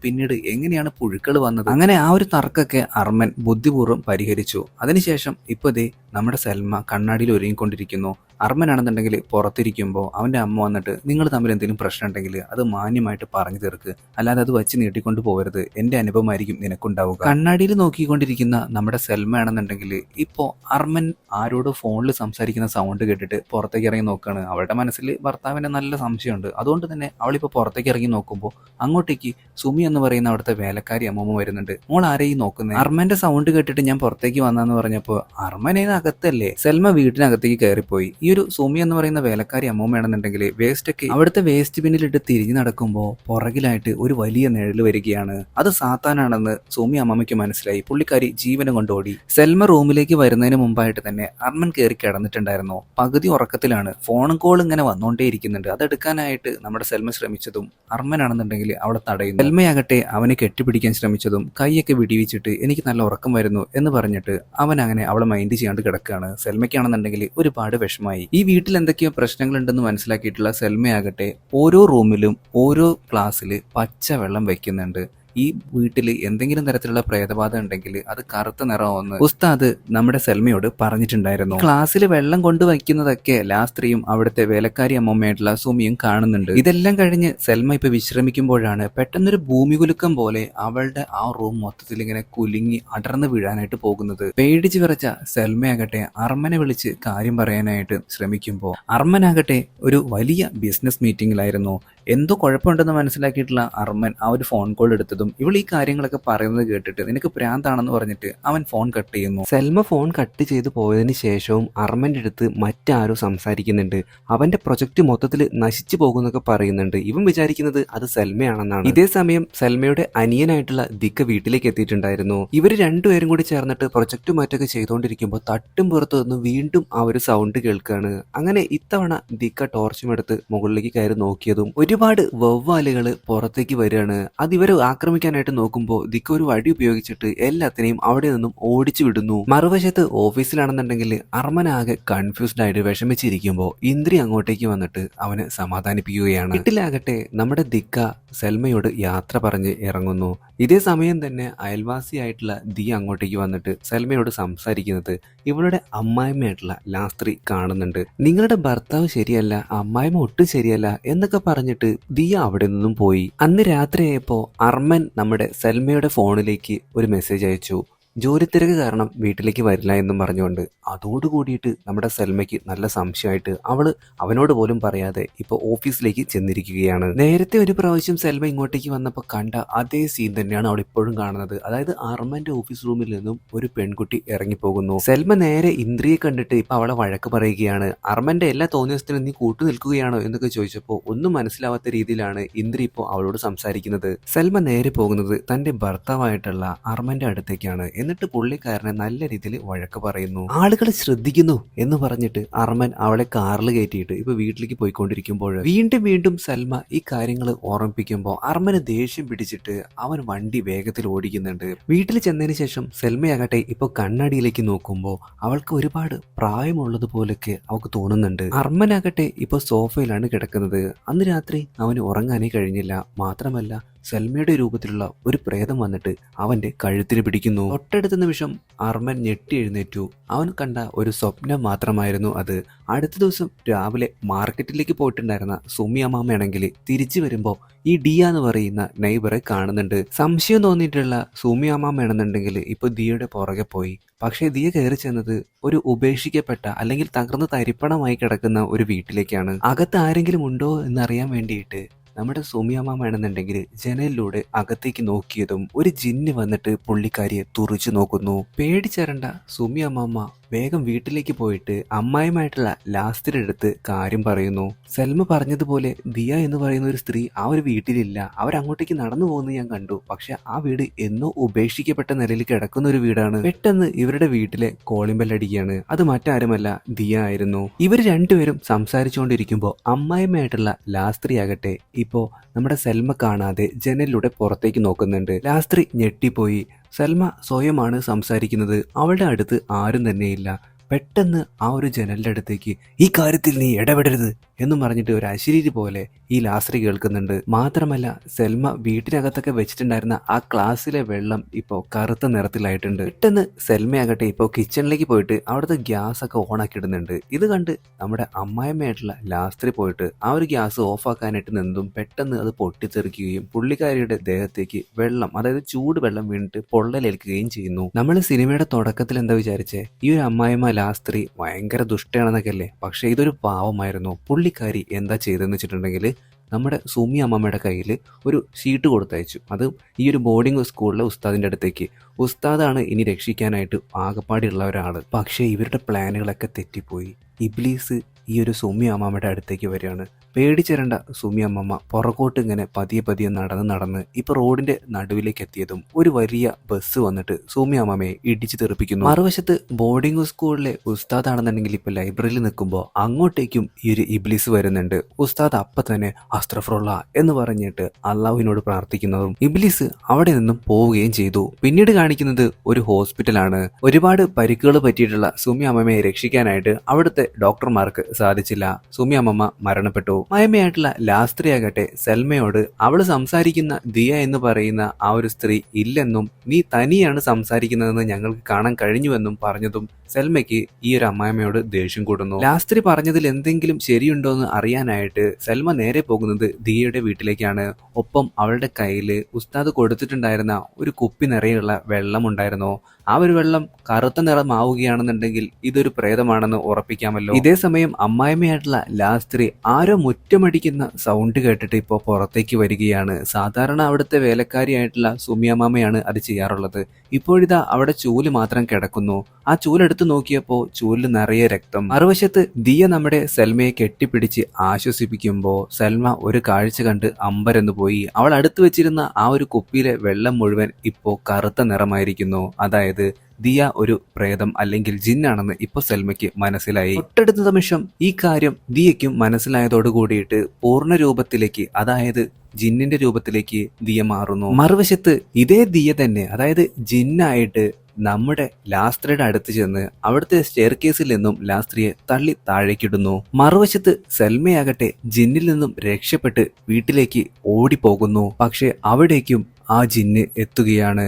പിന്നീട് എങ്ങനെയാണ് പുഴുക്കൾ വന്നത്? അങ്ങനെ ആ ഒരു തർക്കൊക്കെ അർമ്മൻ ബുദ്ധിപൂർവം പരിഹരിച്ചു. അതിനുശേഷം ഇപ്പൊ ദേ നമ്മുടെ സൽമ കണ്ണാടിയിൽ ഒരുങ്ങിക്കൊണ്ടിരിക്കുന്നു. അർമ്മനാണെന്നുണ്ടെങ്കിൽ പുറത്തിരിക്കുമ്പോൾ അവന്റെ അമ്മ വന്നിട്ട് നിങ്ങൾ തമ്മിൽ എന്തെങ്കിലും പ്രശ്നം ഉണ്ടെങ്കിൽ അത് മാന്യമായിട്ട് പറഞ്ഞു തീർക്ക്. അല്ലാതെ അത് വച്ച് നീട്ടിക്കൊണ്ട് പോകരുത് എന്റെ അനുഭവമായിരിക്കും നിനക്കുണ്ടാവുക. കണ്ണാടിയിൽ നോക്കിക്കൊണ്ടിരിക്കുന്ന നമ്മുടെ സെൽമ ആണെന്നുണ്ടെങ്കിൽ ഇപ്പോൾ അർമ്മൻ ആരോട് ഫോണിൽ സംസാരിക്കുന്ന സൗണ്ട് കേട്ടിട്ട് പുറത്തേക്ക് ഇറങ്ങി നോക്കുകയാണ് അവളുടെ മനസ്സിൽ ഭർത്താവിന് നല്ല സംശയമുണ്ട്. അതുകൊണ്ട് തന്നെ അവളിപ്പോൾ പുറത്തേക്ക് ഇറങ്ങി നോക്കുമ്പോൾ അങ്ങോട്ടേക്ക് സുമി എന്ന് പറയുന്ന അവിടുത്തെ വേലക്കാരി അമ്മമ്മ വരുന്നുണ്ട്. മോൾ ആരെയും നോക്കുന്നത് അർമ്മന്റെ സൗണ്ട് കേട്ടിട്ട് ഞാൻ പുറത്തേക്ക് വന്നാന്ന് പറഞ്ഞപ്പോൾ അർമ്മനേന്ന് അകത്തല്ലേ സെൽമ വീട്ടിനകത്തേക്ക് കയറിപ്പോയി. ഒരു സുമി എന്ന് പറയുന്ന വേലക്കാരി അമ്മൂമ്മയാണെന്നുണ്ടെങ്കിൽ വേസ്റ്റ് ഒക്കെ അവിടുത്തെ വേസ്റ്റ് ബിന്നിലിട്ട് തിരിഞ്ഞു നടക്കുമ്പോൾ പുറകിലായിട്ട് ഒരു വലിയ നിഴൽ വരികയാണ്. അത് സാത്താനാണെന്ന് സുമി അമ്മമ്മയ്ക്ക് മനസ്സിലായി. പുള്ളിക്കാരി ജീവനം കൊണ്ടോടി. സെൽമ റൂമിലേക്ക് വരുന്നതിന് മുമ്പായിട്ട് തന്നെ അർമ്മൻ കയറി കിടന്നിട്ടുണ്ടായിരുന്നു. പകുതി ഉറക്കത്തിലാണ് ഫോൺ കോൾ ഇങ്ങനെ വന്നുകൊണ്ടേയിരിക്കുന്നുണ്ട് അതെടുക്കാനായിട്ട് നമ്മുടെ സെൽമ ശ്രമിച്ചതും അർമ്മനാണെന്നുണ്ടെങ്കിൽ അവിടെ തടയുന്നു. സെൽമയാകട്ടെ അവനെ കെട്ടിപ്പിടിക്കാൻ ശ്രമിച്ചതും കൈയൊക്കെ വിടിവിച്ചിട്ട് എനിക്ക് നല്ല ഉറക്കം വരുന്നു എന്ന് പറഞ്ഞിട്ട് അവൻ അങ്ങനെ അവളെ മൈൻഡ് ചെയ്യാണ്ട് കിടക്കുകയാണ്. സെൽമയ്ക്കാണെന്നുണ്ടെങ്കിൽ ഒരുപാട് വിഷമായി. ഈ വീട്ടിൽ എന്തൊക്കെയോ പ്രശ്നങ്ങളുണ്ടെന്ന് മനസ്സിലാക്കിയിട്ടുള്ള സെൽമയാകട്ടെ ഓരോ റൂമിലും ഓരോ ക്ലാസ്സിൽ പച്ചവെള്ളം വെക്കുന്നുണ്ട്. ഈ വീട്ടിൽ എന്തെങ്കിലും തരത്തിലുള്ള പ്രേതബാധ ഉണ്ടെങ്കിൽ അത് കറുത്ത നിറമാവുന്നു ഉസ്താദ് നമ്മുടെ സെൽമയോട് പറഞ്ഞിട്ടുണ്ടായിരുന്നു. ക്ലാസ്സിൽ വെള്ളം കൊണ്ടുവയ്ക്കുന്നതൊക്കെ ലാസ്ത്രിയും അവിടുത്തെ വേലക്കാരി അമ്മമ്മയായിട്ടുള്ള സുമിയും കാണുന്നുണ്ട്. ഇതെല്ലാം കഴിഞ്ഞ് സെൽമ ഇപ്പൊ വിശ്രമിക്കുമ്പോഴാണ് പെട്ടെന്നൊരു ഭൂമികുലുക്കം പോലെ അവളുടെ ആ റൂം മൊത്തത്തിൽ ഇങ്ങനെ കുലുങ്ങി അടർന്നു വീഴാനായിട്ട് പോകുന്നത്. പേടിച്ച് വിറച്ച സെൽമയാകട്ടെ അർമ്മനെ വിളിച്ച് കാര്യം പറയാനായിട്ട് ശ്രമിക്കുമ്പോൾ അർമ്മനാകട്ടെ ഒരു വലിയ ബിസിനസ് മീറ്റിംഗിലായിരുന്നു എന്തോ കുഴപ്പമുണ്ടെന്ന് മനസ്സിലാക്കിയിട്ടുള്ള അർമ്മൻ ആ ഒരു ഫോൺ കോൾ എടുത്തതും ഇവൾ ഈ കാര്യങ്ങളൊക്കെ പറയുന്നത് കേട്ടിട്ട് നിനക്ക് പ്രാന്താണെന്ന് പറഞ്ഞിട്ട് അവൻ ഫോൺ കട്ട് ചെയ്യുന്നു. സെൽമ ഫോൺ കട്ട് ചെയ്ത് പോയതിന് ശേഷവും അർമ്മന്റെ അടുത്ത് മറ്റാരോ സംസാരിക്കുന്നുണ്ട്. അവന്റെ പ്രൊജക്ട് മൊത്തത്തിൽ നശിച്ചു പോകുന്നൊക്കെ പറയുന്നുണ്ട്. ഇവൻ വിചാരിക്കുന്നത് അത് സെൽമയാണെന്നാണ്. ഇതേ സമയം സെൽമയുടെ അനിയനായിട്ടുള്ള ദിക്ക വീട്ടിലേക്ക് എത്തിയിട്ടുണ്ടായിരുന്നു. ഇവർ രണ്ടുപേരും കൂടി ചേർന്നിട്ട് പ്രൊജക്ട് മാറ്റൊക്കെ ചെയ്തുകൊണ്ടിരിക്കുമ്പോൾ തട്ടും പുറത്തു നിന്ന് വീണ്ടും ആ ഒരു സൗണ്ട് കേൾക്കുകയാണ് അങ്ങനെ ഇത്തവണ ദിക്ക ടോർച്ചും എടുത്ത് മുകളിലേക്ക് കയറി നോക്കിയതും ഒരുപാട് വവ്വാലുകൾ പുറത്തേക്ക് വരികയാണ്. അത് ഇവരെ ആക്രമിക്കാനായിട്ട് നോക്കുമ്പോൾ ദിക്ക ഒരു വടി ഉപയോഗിച്ചിട്ട് എല്ലാത്തിനെയും അവിടെ നിന്നും ഓടിച്ചു വിടുന്നു. മറുവശത്ത് ഓഫീസിലാണെന്നുണ്ടെങ്കിൽ അർമ്മനാകെ കൺഫ്യൂസ്ഡ് ആയിട്ട് വിഷമിച്ചിരിക്കുമ്പോൾ ഇന്ദ്രി അങ്ങോട്ടേക്ക് വന്നിട്ട് അവനെ സമാധാനിപ്പിക്കുകയാണ്. വീട്ടിലാകട്ടെ നമ്മുടെ ദിക്ക സെൽമയോട് യാത്ര പറഞ്ഞ് ഇറങ്ങുന്നു. ഇതേ സമയം തന്നെ അയൽവാസിയായിട്ടുള്ള ദി അങ്ങോട്ടേക്ക് വന്നിട്ട് സൽമയോട് സംസാരിക്കുന്നത് ഇവളുടെ അമ്മായിമ്മയായിട്ടുള്ള ലാസ്ത്രി കാണുന്നുണ്ട്. നിങ്ങളുടെ ഭർത്താവ് ശരിയല്ല അമ്മായിമ്മ ഒട്ടും ശരിയല്ല എന്നൊക്കെ പറഞ്ഞിട്ട് ദിയ അവിടെ നിന്നും പോയി. അന്ന് രാത്രിയായപ്പോ അർമൻ നമ്മുടെ സൽമയുടെ ഫോണിലേക്ക് ഒരു മെസ്സേജ് അയച്ചു. ജോലിത്തിരക്ക് കാരണം വീട്ടിലേക്ക് വരില്ല എന്നും പറഞ്ഞുകൊണ്ട് അതോടുകൂടിയിട്ട് നമ്മുടെ സെൽമയ്ക്ക് നല്ല സംശയമായിട്ട് അവൾ അവനോട് പോലും പറയാതെ ഇപ്പൊ ഓഫീസിലേക്ക് ചെന്നിരിക്കുകയാണ്. നേരത്തെ ഒരു പ്രാവശ്യം സെൽമ ഇങ്ങോട്ടേക്ക് വന്നപ്പോൾ കണ്ട അതേ സീൻ തന്നെയാണ് അവൾ ഇപ്പോഴും കാണുന്നത്. അതായത് അർമ്മന്റെ ഓഫീസ് റൂമിൽ നിന്നും ഒരു പെൺകുട്ടി ഇറങ്ങിപ്പോകുന്നു. സെൽമ നേരെ ഇന്ദ്രിയെ കണ്ടിട്ട് ഇപ്പൊ അവളെ വഴക്ക് പറയുകയാണ്. അർമ്മന്റെ എല്ലാ തോന്നിയസ്ഥനും നീ കൂട്ടു നിൽക്കുകയാണോ എന്നൊക്കെ ചോദിച്ചപ്പോൾ ഒന്നും മനസ്സിലാവാത്ത രീതിയിലാണ് ഇന്ദ്രി ഇപ്പോൾ അവളോട് സംസാരിക്കുന്നത്. സെൽമ നേരെ പോകുന്നത് തന്റെ ഭർത്താവായിട്ടുള്ള അർമ്മന്റെ അടുത്തേക്കാണ്. എന്നിട്ട് പുള്ളിക്കാരനെ നല്ല രീതിയിൽ വഴക്ക് പറയുന്നു. ആളുകൾ ശ്രദ്ധിക്കുന്നു എന്ന് പറഞ്ഞിട്ട് അർമൻ അവളെ കാറിൽ കയറ്റിയിട്ട് ഇപ്പൊ വീട്ടിലേക്ക് പോയിക്കൊണ്ടിരിക്കുമ്പോൾ വീണ്ടും വീണ്ടും സൽമ ഈ കാര്യങ്ങൾ ഓർമ്മിപ്പിക്കുമ്പോൾ അർമന് ദേഷ്യം പിടിച്ചിട്ട് അവൻ വണ്ടി വേഗത്തിൽ ഓടിക്കുന്നുണ്ട്. വീട്ടിൽ ചെന്നതിന് ശേഷം സെൽമയാകട്ടെ ഇപ്പൊ കണ്ണാടിയിലേക്ക് നോക്കുമ്പോൾ അവൾക്ക് ഒരുപാട് പ്രായമുള്ളത് പോലൊക്കെ അവൾക്ക് തോന്നുന്നുണ്ട്. അർമ്മനാകട്ടെ ഇപ്പൊ സോഫയിലാണ് കിടക്കുന്നത്. അന്ന് രാത്രി അവന് ഉറങ്ങാനേ കഴിഞ്ഞില്ല. മാത്രമല്ല സൽമയുടെ രൂപത്തിലുള്ള ഒരു പ്രേതം വന്നിട്ട് അവന്റെ കഴുത്തിന് പിടിക്കുന്നു. തൊട്ടടുത്ത നിമിഷം അർമൻ ഞെട്ടി എഴുന്നേറ്റു. അവൻ കണ്ട ഒരു സ്വപ്നം മാത്രമായിരുന്നു അത്. അടുത്ത ദിവസം രാവിലെ മാർക്കറ്റിലേക്ക് പോയിട്ടുണ്ടായിരുന്ന സുമി അമ്മാമയാണെങ്കിൽ തിരിച്ചു വരുമ്പോൾ ഈ ഡിയ എന്ന് പറയുന്ന നെയ്ബറെ കാണുന്നുണ്ട്. സംശയം തോന്നിയിട്ടുള്ള സുമി അമ്മാമയാണെന്നുണ്ടെങ്കിൽ ഇപ്പൊ ദിയയുടെ പുറകെ പോയി. പക്ഷേ ദിയ കയറി ചെന്നത് ഒരു ഉപേക്ഷിക്കപ്പെട്ട അല്ലെങ്കിൽ തകർന്ന് തരിപ്പണമായി കിടക്കുന്ന ഒരു വീട്ടിലേക്കാണ്. അകത്ത് ആരെങ്കിലും ഉണ്ടോ എന്നറിയാൻ വേണ്ടിയിട്ട് നമ്മുടെ സുമിയമ്മാണെന്നുണ്ടെങ്കിൽ ജനലിലൂടെ അകത്തേക്ക് നോക്കിയതും ഒരു ജിന്ന് വന്നിട്ട് പുള്ളിക്കാരിയെ തുറിച്ചു നോക്കുന്നു. പേടിച്ചരണ്ട സുമിയമ്മ വേഗം വീട്ടിലേക്ക് പോയിട്ട് അമ്മായിമായിട്ടുള്ള ലാസ്റ്റിലെടുത്ത് കാര്യം പറയുന്നു. സൽമ പറഞ്ഞതുപോലെ ദിയ എന്ന് പറയുന്ന ഒരു സ്ത്രീ ആ ഒരു വീട്ടിലില്ല. അവരങ്ങോട്ടേക്ക് നടന്നു പോകുന്നത് ഞാൻ കണ്ടു. പക്ഷെ ആ വീട് എന്നോ ഉപേക്ഷിക്കപ്പെട്ട നിലയിൽ കിടക്കുന്ന ഒരു വീടാണ്. പെട്ടെന്ന് ഇവരുടെ വീട്ടിലെ കോളിംഗ് ബെല്ലടിക്കുകയാണ് അത് മറ്റാരുമല്ല ദിയ ആയിരുന്നു. ഇവർ രണ്ടുപേരും സംസാരിച്ചുകൊണ്ടിരിക്കുമ്പോൾ അമ്മായിമായിട്ടുള്ള ലാസ്ത്രി ആകട്ടെ. ഇപ്പോ നമ്മുടെ സെൽമ കാണാതെ ജനലിലൂടെ പുറത്തേക്ക് നോക്കുന്നുണ്ട്. ലാസ്ത്രി ഞെട്ടിപ്പോയി. സൽമ സ്വയമാണ് സംസാരിക്കുന്നത്. അവളുടെ അടുത്ത് ആരും തന്നെയില്ല. പെട്ടെന്ന് ആ ഒരു ജനലിന്റെ അടുത്തേക്ക് ഈ കാര്യത്തിൽ നീ ഇടപെടരുത് എന്നും പറഞ്ഞിട്ട് ഒരു അശരീരി പോലെ ഈ ലാസ്ത്രി കേൾക്കുന്നുണ്ട്. മാത്രമല്ല സെൽമ വീട്ടിനകത്തൊക്കെ വെച്ചിട്ടുണ്ടായിരുന്ന ആ ക്ലാസ്സിലെ വെള്ളം ഇപ്പോൾ കറുത്ത നിറത്തിലായിട്ടുണ്ട്. പെട്ടെന്ന് സെൽമയാകട്ടെ ഇപ്പോൾ കിച്ചണിലേക്ക് പോയിട്ട് അവിടുത്തെ ഗ്യാസ് ഒക്കെ ഓണാക്കി ഇടുന്നുണ്ട് ഇത് കണ്ട് നമ്മുടെ അമ്മായിമ്മയായിട്ടുള്ള ലാസ്ത്രി പോയിട്ട് ആ ഒരു ഗ്യാസ് ഓഫാക്കാനായിട്ട് നിന്നും പെട്ടെന്ന് അത് പൊട്ടിത്തെറിക്കുകയും പുള്ളിക്കാരിയുടെ ദേഹത്തേക്ക് വെള്ളം അതായത് ചൂട് വെള്ളം വീണിട്ട് പൊള്ളലേൽക്കുകയും ചെയ്യുന്നു. നമ്മൾ സിനിമയുടെ തുടക്കത്തിൽ എന്താ വിചാരിച്ചേ? ഈ ഒരു അമ്മായിമ്മ ലാസ്ത്രി ഭയങ്കര ദുഷ്ടയാണെന്നൊക്കെ അല്ലേ പക്ഷേ ഇതൊരു പാവമായിരുന്നു. പുള്ളിക്കാരി എന്താ ചെയ്തതെന്ന് വെച്ചിട്ടുണ്ടെങ്കിൽ നമ്മുടെ സുമി അമ്മമ്മയുടെ കയ്യിൽ ഒരു ഷീട്ട് കൊടുത്തയച്ചു. അത് ഈ ഒരു ബോർഡിംഗ് സ്കൂളിലെ ഉസ്താദിന്റെ അടുത്തേക്ക്. ഉസ്താദാണ് ഇനി രക്ഷിക്കാനായിട്ട് ആകപ്പാടിയുള്ള ഒരാൾ പക്ഷേ ഇവരുടെ പ്ലാനുകളൊക്കെ തെറ്റിപ്പോയി. ഇബ്ലീസ് ഈ ഒരു സുമി അമ്മാമ്മയുടെ അടുത്തേക്ക് വരികയാണ്. പേടിച്ചിരണ്ട സുമി അമ്മമ്മ. പുറകോട്ട് ഇങ്ങനെ പതിയെ പതിയെ നടന്ന് നടന്ന് ഇപ്പൊ റോഡിന്റെ നടുവിലേക്ക് എത്തിയതും ഒരു വലിയ ബസ് വന്നിട്ട് സുമി അമ്മമ്മയെ ഇടിച്ചു തെറിപ്പിക്കുന്നു. മറുവശത്ത് ബോർഡിംഗ് സ്കൂളിലെ ഉസ്താദാണെന്നുണ്ടെങ്കിൽ ഇപ്പൊ ലൈബ്രറിയിൽ നിൽക്കുമ്പോൾ അങ്ങോട്ടേക്കും ഈ ഒരു ഇബ്ലീസ് വരുന്നുണ്ട്. ഉസ്താദ് അപ്പൊ തന്നെ അസ്ത്രഫ്രുള്ള എന്ന് പറഞ്ഞിട്ട് അള്ളാഹുവിനോട് പ്രാർത്ഥിക്കുന്നതും ഇബ്ലീസ് അവിടെ നിന്നും പോവുകയും ചെയ്തു. പിന്നീട് കാണിക്കുന്നത് ഒരു ഹോസ്പിറ്റലാണ് ഒരുപാട് പരിക്കുകൾ പറ്റിയിട്ടുള്ള സുമി അമ്മമ്മയെ രക്ഷിക്കാനായിട്ട് അവിടുത്തെ ഡോക്ടർമാർക്ക് സാധിച്ചില്ല. സുമി അമ്മമ്മ മരണപ്പെട്ടു. മയമ്മയായിട്ടുള്ള ലാസ്ത്രി ആകട്ടെ സെൽമയോട് അവൾ സംസാരിക്കുന്ന ദിയ എന്ന് പറയുന്ന ആ ഒരു സ്ത്രീ ഇല്ലെന്നും നീ തനിയാണ് സംസാരിക്കുന്നതെന്ന് ഞങ്ങൾക്ക് കാണാൻ കഴിഞ്ഞുവെന്നും പറഞ്ഞതും സെൽമയ്ക്ക് ഈ ഒരു അമ്മായിമ്മയോട് ദേഷ്യം കൂടുന്നു. ലാസ്ത്രി പറഞ്ഞതിൽ എന്തെങ്കിലും ശരിയുണ്ടോ എന്ന് അറിയാനായിട്ട് സെൽമ നേരെ പോകുന്നത് ദിയയുടെ വീട്ടിലേക്കാണ്. ഒപ്പം അവളുടെ കയ്യിൽ ഉസ്താദ് കൊടുത്തിട്ടുണ്ടായിരുന്ന ഒരു കുപ്പി നിറയുള്ള വെള്ളം ഉണ്ടായിരുന്നു. ആ ഒരു വെള്ളം കറുത്ത നിറമാവുകയാണെന്നുണ്ടെങ്കിൽ ഇതൊരു പ്രേതമാണെന്ന് ഉറപ്പിക്കാമല്ലോ. ഇതേ സമയം അമ്മായിമ്മയായിട്ടുള്ള ലാസ്ത്രി ആരോ മുറ്റമടിക്കുന്ന സൗണ്ട് കേട്ടിട്ട് ഇപ്പോൾ പുറത്തേക്ക് വരികയാണ്. സാധാരണ അവിടുത്തെ വേലക്കാരിയായിട്ടുള്ള സുമിയമ്മാമയാണ് അത് ചെയ്യാറുള്ളത്. ഇപ്പോഴിതാ അവിടെ ചൂൽ മാത്രം കിടക്കുന്നു. ആ ചൂലെടുത്ത് നോക്കിയപ്പോൾ ചൂലിൽ നിറയെ രക്തം. മറുവശത്ത് ദിയ നമ്മുടെ സെൽമയെ കെട്ടിപ്പിടിച്ച് ആശ്വസിപ്പിക്കുമ്പോൾ സെൽമ ഒരു കാഴ്ച കണ്ട് അമ്പരന്ന് പോയി. അവൾ അടുത്ത് വെച്ചിരുന്ന ആ ഒരു കുപ്പിയിലെ വെള്ളം മുഴുവൻ ഇപ്പോൾ കറുത്ത നിറമായിരിക്കുന്നു. അതായത് ദിയ ഒരു പ്രേതം അല്ലെങ്കിൽ ജിന്നാണെന്ന് ഇപ്പൊ സെൽമയ്ക്ക് മനസ്സിലായി. തൊട്ടടുത്ത നിമിഷം ഈ കാര്യം ദിയയ്ക്കും മനസ്സിലായതോട് കൂടിയിട്ട് പൂർണ രൂപത്തിലേക്ക് അതായത് ജിന്നിന്റെ രൂപത്തിലേക്ക് ദിയ മാറുന്നു. മറുവശത്ത് ഇതേ ദിയ തന്നെ അതായത് ജിന്നായിട്ട് നമ്മുടെ ലാസ്ത്രിയുടെ അടുത്ത് ചെന്ന് അവിടുത്തെ സ്റ്റെയർ കേസിൽ നിന്നും ലാസ്ത്രിയെ തള്ളി താഴേക്കിടുന്നു. മറുവശത്ത് സെൽമയാകട്ടെ ജിന്നിൽ നിന്നും രക്ഷപ്പെട്ട് വീട്ടിലേക്ക് ഓടിപ്പോകുന്നു. പക്ഷെ അവിടേക്കും ആ ജിന്ന് എത്തുകയാണ്.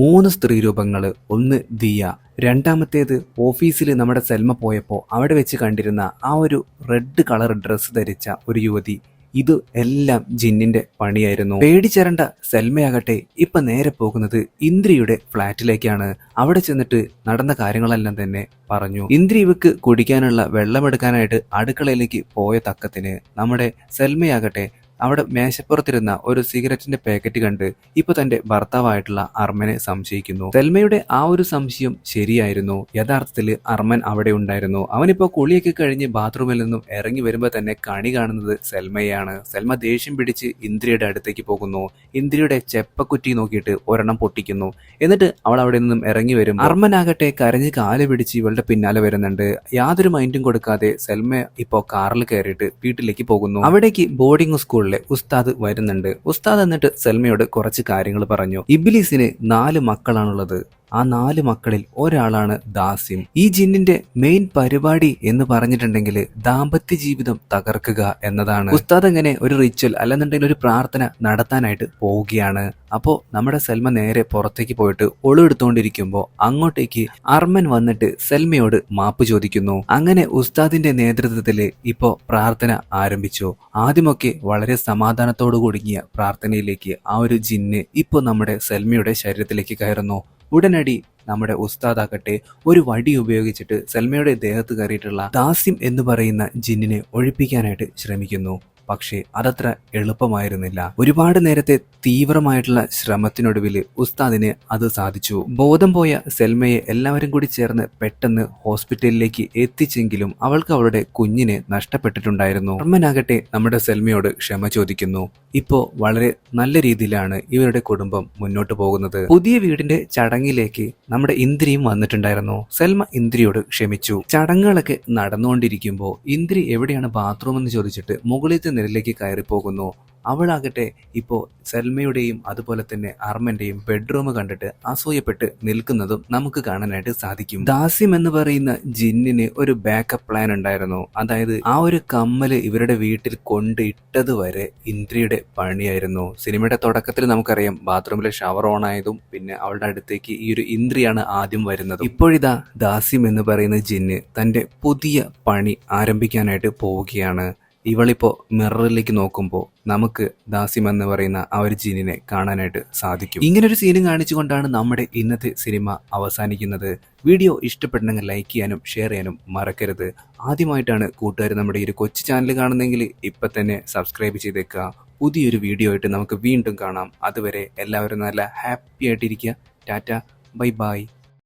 മൂന്ന് സ്ത്രീ രൂപങ്ങൾ ഒന്ന് ദിയ. രണ്ടാമത്തേത് ഓഫീസിൽ നമ്മുടെ സെൽമ പോയപ്പോൾ അവിടെ വെച്ച് കണ്ടിരുന്ന ആ ഒരു റെഡ് കളർ ഡ്രസ്സ് ധരിച്ച ഒരു യുവതി. ഇത് എല്ലാം ജിന്നിന്റെ പണിയായിരുന്നു. പേടിച്ചരണ്ട സെൽമയാകട്ടെ ഇപ്പൊ നേരെ പോകുന്നത് ഇന്ദ്രിയുടെ ഫ്ലാറ്റിലേക്കാണ്. അവിടെ ചെന്നിട്ട് നടന്ന കാര്യങ്ങളെല്ലാം തന്നെ പറഞ്ഞു. ഇന്ദ്രി ഇവക്ക് കുടിക്കാനുള്ള വെള്ളമെടുക്കാനായിട്ട് അടുക്കളയിലേക്ക് പോയ തക്കത്തിന് നമ്മുടെ സെൽമയാകട്ടെ അവിടെ മേശപ്പുറത്തിരുന്ന ഒരു സിഗരറ്റിന്റെ പാക്കറ്റ് കണ്ട് ഇപ്പൊ തന്റെ ഭർത്താവായിട്ടുള്ള അർമനെ സംശയിക്കുന്നു. സെൽമയുടെ ആ ഒരു സംശയം ശരിയായിരുന്നു. യഥാർത്ഥത്തിൽ അർമൻ അവിടെ ഉണ്ടായിരുന്നു. അവനിപ്പോ കുളിയൊക്കെ കഴിഞ്ഞ് ബാത്റൂമിൽ നിന്നും ഇറങ്ങി വരുമ്പോൾ തന്നെ കണി കാണുന്നത് സെൽമയാണ് സെൽമ ദേഷ്യം പിടിച്ച് ഇന്ദ്രിയുടെ അടുത്തേക്ക് പോകുന്നു. ഇന്ദ്രിയുടെ ചെപ്പക്കുറ്റി നോക്കിയിട്ട് ഒരെണ്ണം പൊട്ടിക്കുന്നു. എന്നിട്ട് അവൾ അവിടെ നിന്നും ഇറങ്ങി വരും. അർമനാകട്ടെ കരഞ്ഞ് കാൽ പിടിച്ച് ഇവളുടെ പിന്നാലെ വരുന്നുണ്ട്. യാതൊരു മൈൻഡും കൊടുക്കാതെ സെൽമ ഇപ്പോ കാറിൽ കയറിയിട്ട് വീട്ടിലേക്ക് പോകുന്നു. അവിടേക്ക് ബോർഡിംഗ് സ്കൂളിലെ ഉസ്താദ് വരുന്നുണ്ട്. ഉസ്താദ് എന്നിട്ട് സെൽമയോട് കുറച്ച് കാര്യങ്ങൾ പറഞ്ഞു. ഇബിലീസിന് നാല് മക്കളാണുള്ളത്. ആ നാല് മക്കളിൽ ഒരാളാണ് ദാസ്യം ഈ ജിന്നിന്റെ മെയിൻ പരിപാടി എന്ന് പറഞ്ഞിട്ടുണ്ടെങ്കിൽ ദാമ്പത്യ ജീവിതം തകർക്കുക എന്നതാണ്. ഉസ്താദ് എങ്ങനെ ഒരു റിച്വൽ അല്ലെന്നുണ്ടെങ്കിൽ ഒരു പ്രാർത്ഥന നടത്താനായിട്ട് പോവുകയാണ്. അപ്പോ നമ്മുടെ സെൽമ നേരെ പുറത്തേക്ക് പോയിട്ട് ഒളിവെടുത്തുകൊണ്ടിരിക്കുമ്പോൾ അങ്ങോട്ടേക്ക് അർമൻ വന്നിട്ട് സെൽമയോട് മാപ്പ് ചോദിക്കുന്നു. അങ്ങനെ ഉസ്താദിന്റെ നേതൃത്വത്തിൽ ഇപ്പോ പ്രാർത്ഥന ആരംഭിച്ചു. ആദ്യമൊക്കെ വളരെ സമാധാനത്തോടു കൂടുങ്ങിയ പ്രാർത്ഥനയിലേക്ക് ആ ഒരു ജിന്ന് ഇപ്പോ നമ്മുടെ സെൽമയുടെ ശരീരത്തിലേക്ക് കയറുന്നു. ഉടനടി നമ്മുടെ ഉസ്താദാകട്ടെ ഒരു വടി ഉപയോഗിച്ചിട്ട് സൽമയുടെ ദേഹത്ത് കയറിയിട്ടുള്ള ദാസ്യം എന്ന് പറയുന്ന ജിന്നിനെ ഒഴിപ്പിക്കാനായിട്ട് ശ്രമിക്കുന്നു. പക്ഷേ അതത്ര എളുപ്പമായിരുന്നില്ല. ഒരുപാട് നേരത്തെ തീവ്രമായിട്ടുള്ള ശ്രമത്തിനൊടുവിൽ ഉസ്താദിന് അത് സാധിച്ചു. ബോധം പോയ സെൽമയെ എല്ലാവരും കൂടി ചേർന്ന് പെട്ടെന്ന് ഹോസ്പിറ്റലിലേക്ക് എത്തിച്ചെങ്കിലും അവൾക്ക് അവളുടെ കുഞ്ഞിനെ നഷ്ടപ്പെട്ടിട്ടുണ്ടായിരുന്നു. അമ്മനാകട്ടെ നമ്മുടെ സെൽമയോട് ക്ഷമ ചോദിക്കുന്നു. ഇപ്പോ വളരെ നല്ല രീതിയിലാണ് ഇവരുടെ കുടുംബം മുന്നോട്ട് പോകുന്നത്. പുതിയ വീടിന്റെ ചടങ്ങിലേക്ക് നമ്മുടെ ഇന്ദ്രിയും വന്നിട്ടുണ്ടായിരുന്നു. സെൽമ ഇന്ദ്രിയോട് ക്ഷമിച്ചു. ചടങ്ങുകളൊക്കെ നടന്നുകൊണ്ടിരിക്കുമ്പോൾ ഇന്ദ്രി എവിടെയാണ് ബാത്റൂം എന്ന് ചോദിച്ചിട്ട് മുകളിലത്തെ നിലയിലേക്ക് കയറിപ്പോകുന്നു അവളാകട്ടെ ഇപ്പോൾ സെൽമയുടെയും അതുപോലെ തന്നെ അർമ്മന്റെയും ബെഡ്റൂം കണ്ടിട്ട് അസൂയപ്പെട്ട് നിൽക്കുന്നതും നമുക്ക് കാണാനായിട്ട് സാധിക്കും. ദാസ്യം എന്ന് പറയുന്ന ജിന്നിന് ഒരു ബാക്കപ്പ് പ്ലാൻ ഉണ്ടായിരുന്നു. അതായത് ആ ഒരു കമ്മൽ ഇവരുടെ വീട്ടിൽ കൊണ്ട് ഇട്ടത് വരെ ഇന്ദ്രിയുടെ പണിയായിരുന്നു. സിനിമയുടെ തുടക്കത്തിൽ നമുക്കറിയാം ബാത്റൂമിലെ ഷവർ ഓൺ ആയതും പിന്നെ അവളുടെ അടുത്തേക്ക് ഈ ഒരു ഇന്ദ്രിയാണ് ആദ്യം വരുന്നത്. ഇപ്പോഴിതാ ദാസ്യം എന്ന് പറയുന്ന ജിന്ന് തന്റെ പുതിയ പണി ആരംഭിക്കാനായിട്ട് പോവുകയാണ്. ഇവളിപ്പോ മിററിലേക്ക് നോക്കുമ്പോൾ നമുക്ക് ദാസിം എന്ന് പറയുന്ന ആ ഒരു ജീനിനെ കാണാനായിട്ട് സാധിക്കും. ഇങ്ങനെ ഒരു സീനും കാണിച്ചുകൊണ്ടാണ് നമ്മുടെ ഇന്നത്തെ സിനിമ അവസാനിക്കുന്നത്. വീഡിയോ ഇഷ്ടപ്പെടണമെങ്കിൽ ലൈക്ക് ചെയ്യാനും ഷെയർ ചെയ്യാനും മറക്കരുത്. ആദ്യമായിട്ടാണ് കൂട്ടുകാർ നമ്മുടെ ഈ ഒരു കൊച്ചു ചാനൽ കാണുന്നെങ്കിൽ ഇപ്പം തന്നെ സബ്സ്ക്രൈബ് ചെയ്തേക്കുക. പുതിയൊരു വീഡിയോ ആയിട്ട് നമുക്ക് വീണ്ടും കാണാം. അതുവരെ എല്ലാവരും നല്ല ഹാപ്പി ആയിട്ടിരിക്കുക. Tata bye bye.